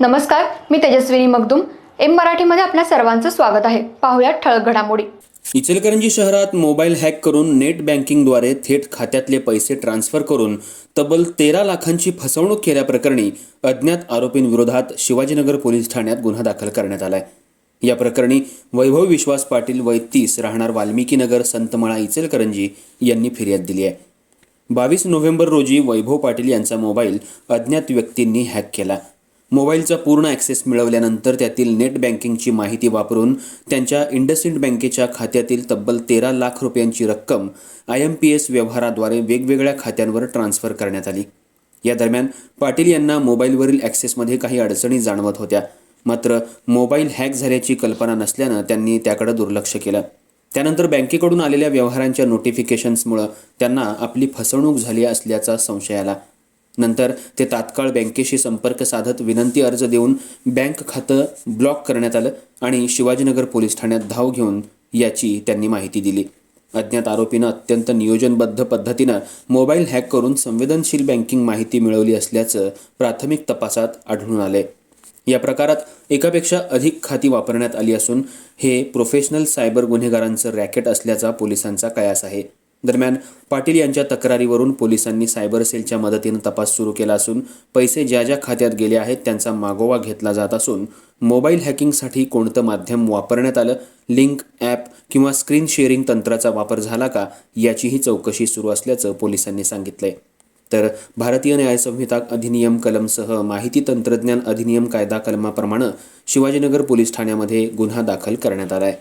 नमस्कार मी तेजस्विनी मगदुम. एम मराठीमध्ये आपल्या सर्वांचं स्वागत आहे. पाहुयात ठळक घडामोडी. इचलकरंजी शहरात मोबाईल हॅक करून नेट बँकिंगद्वारे थेट खात्यातले पैसे ट्रान्स्फर करून तब्बल तेरा लाखांची फसवणूक केल्याप्रकरणी अज्ञात आरोपींविरोधात शिवाजीनगर पोलीस ठाण्यात गुन्हा दाखल करण्यात आलाय. या प्रकरणी वैभव विश्वास पाटील वय तीस राहणार वाल्मिकीनगर संतमळा इचलकरंजी यांनी फिर्याद दिली आहे. बावीस नोव्हेंबर रोजी वैभव पाटील यांचा मोबाईल अज्ञात व्यक्तींनी हॅक केला. मोबाईलचा पूर्ण ॲक्सेस मिळवल्यानंतर त्यातील नेट बँकिंगची माहिती वापरून त्यांच्या इंडसइंड बँकेच्या खात्यातील तब्बल तेरा लाख रुपयांची रक्कम आय एम पी एस व्यवहाराद्वारे वेगवेगळ्या खात्यांवर ट्रान्स्फर करण्यात आली. या दरम्यान पाटील यांना मोबाईलवरील ॲक्सेसमध्ये काही अडचणी जाणवत होत्या. मात्र मोबाईल हॅक झाल्याची कल्पना नसल्यानं त्यांनी त्याकडे दुर्लक्ष केलं. त्यानंतर बँकेकडून आलेल्या व्यवहारांच्या नोटिफिकेशन्समुळं त्यांना आपली फसवणूक झाली असल्याचा संशय आला. नंतर ते तात्काळ बँकेशी संपर्क साधत विनंती अर्ज देऊन बँक खातं ब्लॉक करण्यात आलं आणि शिवाजीनगर पोलीस ठाण्यात धाव घेऊन याची त्यांनी माहिती दिली. अज्ञात आरोपीनं अत्यंत नियोजनबद्ध पद्धतीनं मोबाईल हॅक करून संवेदनशील बँकिंग माहिती मिळवली असल्याचं प्राथमिक तपासात आढळून आले या प्रकारात एकापेक्षा अधिक खाती वापरण्यात आली असून हे प्रोफेशनल सायबर गुन्हेगारांचं रॅकेट असल्याचा पोलिसांचा कयास आहे. दरम्यान पाटील यांच्या तक्रारीवरून पोलिसांनी सायबर सेलच्या मदतीनं तपास सुरू केला असून पैसे ज्या ज्या खात्यात गेले आहेत त्यांचा मागोवा घेतला जात असून मोबाईल हॅकिंगसाठी कोणतं माध्यम वापरण्यात आलं लिंक ॲप किंवा स्क्रीन शेअरिंग तंत्राचा वापर झाला का याचीही चौकशी सुरू असल्याचं पोलिसांनी सांगितलंय. तर भारतीय न्यायसंहिता अधिनियम कलमसह माहिती तंत्रज्ञान अधिनियम कायदा कलमाप्रमाणे शिवाजीनगर पोलीस ठाण्यामध्ये गुन्हा दाखल करण्यात आला आहे